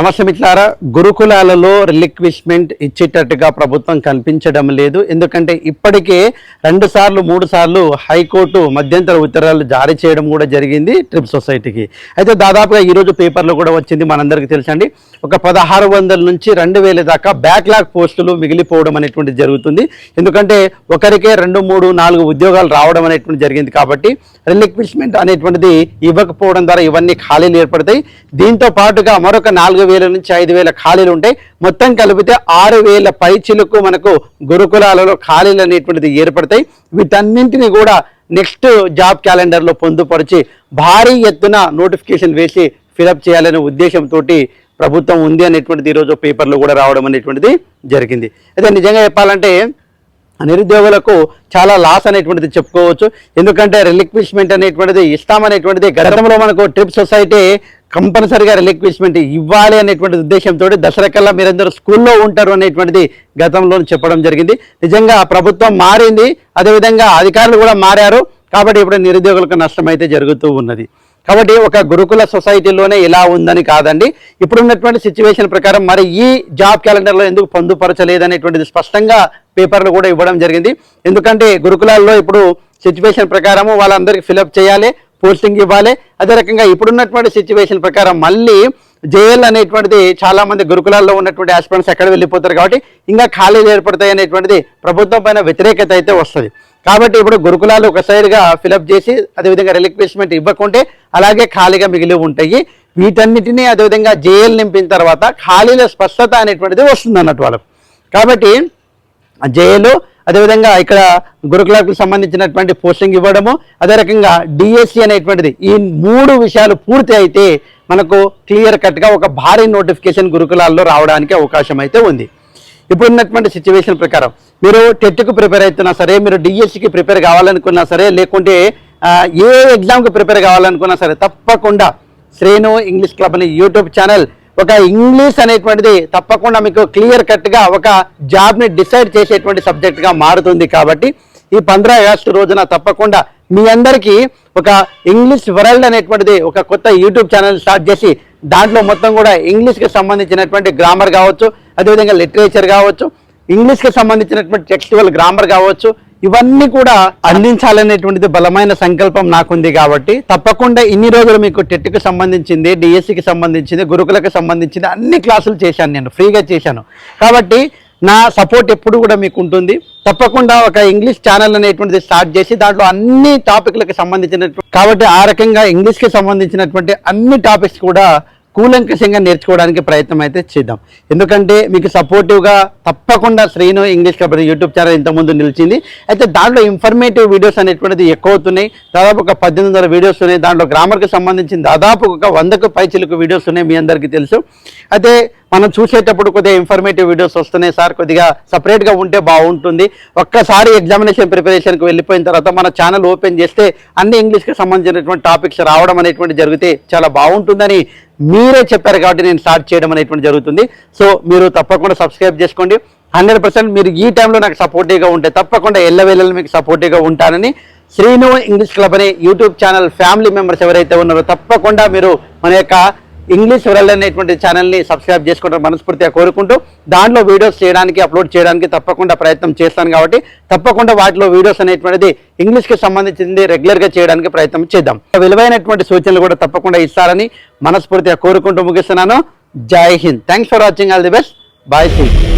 నమస్తే మిట్లారా గురుకులాలలో రిలిక్విష్మెంట్ ఇచ్చేటట్టుగా ప్రభుత్వం కల్పించడం లేదు. ఎందుకంటే ఇప్పటికే రెండు సార్లు మూడు సార్లు హైకోర్టు మధ్యంతర ఉత్తర్వులు జారీ చేయడం కూడా జరిగింది ట్రిప్ సొసైటీకి అయితే దాదాపుగా ఈరోజు పేపర్లో కూడా వచ్చింది మనందరికీ తెలుసండి. ఒక పదహారు వందల నుంచి రెండు వేల దాకా బ్యాక్లాగ్ పోస్టులు మిగిలిపోవడం అనేటువంటి జరుగుతుంది. ఎందుకంటే ఒకరికే రెండు మూడు నాలుగు ఉద్యోగాలు రావడం అనేటువంటి జరిగింది కాబట్టి రిలిక్విష్మెంట్ అనేటువంటిది ఇవ్వకపోవడం ద్వారా ఇవన్నీ ఖాళీలు ఏర్పడతాయి. దీంతో పాటుగా మరొక నాలుగు వేల నుంచి ఐదు వేల ఖాళీలు ఉంటాయి. మొత్తం కలిపితే ఆరు వేల పైచిలకు మనకు గురుకులాలలో ఖాళీలు అనేటువంటిది ఏర్పడతాయి. వీటన్నింటినీ కూడా నెక్స్ట్ జాబ్ క్యాలెండర్లో పొందుపరిచి భారీ ఎత్తున నోటిఫికేషన్ వేసి ఫిలప్ చేయాలనే ఉద్దేశంతో ప్రభుత్వం ఉంది అనేటువంటిది ఈరోజు పేపర్లో కూడా రావడం అనేటువంటిది జరిగింది. అయితే నిజంగా చెప్పాలంటే నిరుద్యోగులకు చాలా లాస్ అనేటువంటిది చెప్పుకోవచ్చు. ఎందుకంటే రిలిక్విష్మెంట్ అనేటువంటిది ఇస్తామనేటువంటిది గతంలో మనకు ట్రిప్ సొసైటీ కంపల్సరిగా రిలిక్విష్మెంట్ ఇవ్వాలి అనేటువంటి ఉద్దేశంతో దసరా కల్లా మీరందరూ స్కూల్లో ఉంటారు అనేటువంటిది గతంలో చెప్పడం జరిగింది. నిజంగా ప్రభుత్వం మారింది. అదేవిధంగా అధికారులు కూడా మారారు. కాబట్టి ఇప్పుడు నిరుద్యోగులకు నష్టం అయితే జరుగుతూ ఉన్నది. కాబట్టి ఒక గురుకుల సొసైటీలోనే ఇలా ఉందని కాదండి. ఇప్పుడున్నటువంటి సిచ్యువేషన్ ప్రకారం మరి ఈ జాబ్ క్యాలెండర్లో ఎందుకు పొందుపరచలేదు అనేటువంటిది స్పష్టంగా పేపర్లు కూడా ఇవ్వడం జరిగింది. ఎందుకంటే గురుకులాల్లో ఇప్పుడు సిచ్యువేషన్ ప్రకారము వాళ్ళందరికీ ఫిలప్ చేయాలి. పోస్టింగ్ ఇవ్వాలి. అదే రకంగా ఇప్పుడున్నటువంటి సిచ్యువేషన్ ప్రకారం మళ్ళీ జేఎల్ అనేటువంటిది చాలా మంది గురుకులాల్లో ఉన్నటువంటి ఆస్పిరెంట్స్ ఎక్కడ వెళ్ళిపోతారు కాబట్టి ఇంకా ఖాళీలు ఏర్పడతాయి అనేటువంటిది ప్రభుత్వం పైన వ్యతిరేకత అయితే వస్తుంది. కాబట్టి ఇప్పుడు గురుకులాలు ఒక సైడ్గా ఫిలప్ చేసి అదేవిధంగా రిలిక్విష్మెంట్ ఇవ్వకుంటే అలాగే ఖాళీగా మిగిలి ఉంటాయి. వీటన్నిటినీ అదేవిధంగా జేఎల్ నింపిన తర్వాత ఖాళీల స్పష్టత అనేటువంటిది వస్తుంది అన్నట్టు వాళ్ళకు. కాబట్టి జేఏలు అదేవిధంగా ఇక్కడ గురుకులకు సంబంధించినటువంటి పోస్టింగ్ ఇవ్వడము అదే రకంగా డిఎస్సి అనేటువంటిది ఈ మూడు విషయాలు పూర్తి అయితే మనకు క్లియర్ కట్గా ఒక భారీ నోటిఫికేషన్ గురుకులాల్లో రావడానికి అవకాశం అయితే ఉంది. ఇప్పుడు ఉన్నటువంటి సిచ్యువేషన్ ప్రకారం మీరు టెట్కు ప్రిపేర్ అవుతున్నా సరే మీరు డిఎస్సికి ప్రిపేర్ కావాలనుకున్నా సరే లేకుంటే ఏ ఎగ్జామ్కి ప్రిపేర్ కావాలనుకున్నా సరే తప్పకుండా శ్రేణు ఇంగ్లీష్ క్లబ్ అనే యూట్యూబ్ ఛానల్ ఒక ఇంగ్లీష్ అనేటువంటిది తప్పకుండా మీకు క్లియర్ కట్గా ఒక జాబ్ని డిసైడ్ చేసేటువంటి సబ్జెక్ట్గా మారుతుంది కాబట్టి ఈ పంద్రా ఆగస్టు రోజున తప్పకుండా మీ అందరికీ ఒక ఇంగ్లీష్ వరల్డ్ అనేటువంటిది ఒక కొత్త యూట్యూబ్ ఛానల్ స్టార్ట్ చేసి దాంట్లో మొత్తం కూడా ఇంగ్లీష్కి సంబంధించినటువంటి గ్రామర్ కావచ్చు అదేవిధంగా లిటరేచర్ కావచ్చు ఇంగ్లీష్కి సంబంధించినటువంటి టెక్స్టువల్ గ్రామర్ కావచ్చు ఇవన్నీ కూడా అందించాలనేటువంటిది బలమైన సంకల్పం నాకుంది కాబట్టి తప్పకుండా ఇన్ని రోజులు మీకు టెట్కి సంబంధించింది డిఎస్సికి సంబంధించింది గురుకులకు సంబంధించింది అన్ని క్లాసులు చేశాను నేను ఫ్రీగా చేశాను. కాబట్టి నా సపోర్ట్ ఎప్పుడు కూడా మీకు ఉంటుంది తప్పకుండా ఒక ఇంగ్లీష్ ఛానల్ అనేటువంటిది స్టార్ట్ చేసి దాంట్లో అన్ని టాపిక్లకు సంబంధించినటువంటి కాబట్టి ఆ రకంగా ఇంగ్లీష్కి సంబంధించినటువంటి అన్ని టాపిక్స్ కూడా కూలంకషంగా నేర్చుకోవడానికి ప్రయత్నం అయితే చేద్దాం. ఎందుకంటే మీకు సపోర్టివ్గా తప్పకుండా శ్రీను ఇంగ్లీష్ కాబట్టి యూట్యూబ్ ఛానల్ ఇంతకుముందు నిలిచింది. అయితే దాంట్లో ఇన్ఫర్మేటివ్ వీడియోస్ అనేటువంటిది ఎక్కువ అవుతున్నాయి. దాదాపు ఒక పద్దెనిమిది వందల వీడియోస్ ఉన్నాయి. దాంట్లో గ్రామర్కి సంబంధించిన దాదాపు ఒక వందకు పైచిలకు వీడియోస్ ఉన్నాయి మీ అందరికీ తెలుసు. అయితే మనం చూసేటప్పుడు కొద్దిగా ఇన్ఫర్మేటివ్ వీడియోస్ వస్తున్నాయి సార్. కొద్దిగా సపరేట్గా ఉంటే బాగుంటుంది. ఒక్కసారి ఎగ్జామినేషన్ ప్రిపరేషన్కి వెళ్ళిపోయిన తర్వాత మన ఛానల్ ఓపెన్ చేస్తే అన్ని ఇంగ్లీష్కి సంబంధించినటువంటి టాపిక్స్ రావడం అనేటువంటి జరిగితే చాలా బాగుంటుందని మీరే చెప్పారు కాబట్టి నేను స్టార్ట్ చేయడం అనేటువంటి జరుగుతుంది. సో మీరు తప్పకుండా సబ్స్క్రైబ్ చేసుకోండి. హండ్రెడ్ పర్సెంట్ మీరు ఈ టైంలో నాకు సపోర్టివ్గా ఉంటే తప్పకుండా ఎల్లవేళలు మీకు సపోర్టివ్గా ఉంటానని శ్రీను ఇంగ్లీష్ క్లబ్ అనే యూట్యూబ్ ఛానల్ ఫ్యామిలీ మెంబర్స్ ఎవరైతే ఉన్నారో తప్పకుండా మీరు మన యొక్క ఇంగ్లీష్ వరల్డ్ అనేటువంటి ఛానల్ని సబ్స్క్రైబ్ చేసుకోవడం మనస్ఫూర్తిగా కోరుకుంటూ దాంట్లో వీడియోస్ చేయడానికి అప్లోడ్ చేయడానికి తప్పకుండా ప్రయత్నం చేస్తాను కాబట్టి తప్పకుండా వాటిలో వీడియోస్ అనేటువంటిది ఇంగ్లీష్కి సంబంధించింది రెగ్యులర్గా చేయడానికి ప్రయత్నం చేద్దాం. విలువైనటువంటి సూచనలు కూడా తప్పకుండా ఇస్తారని మనస్ఫూర్తిగా కోరుకుంటూ ముగిస్తున్నాను. Jai Hind. Thanks for watching all the best bye Singh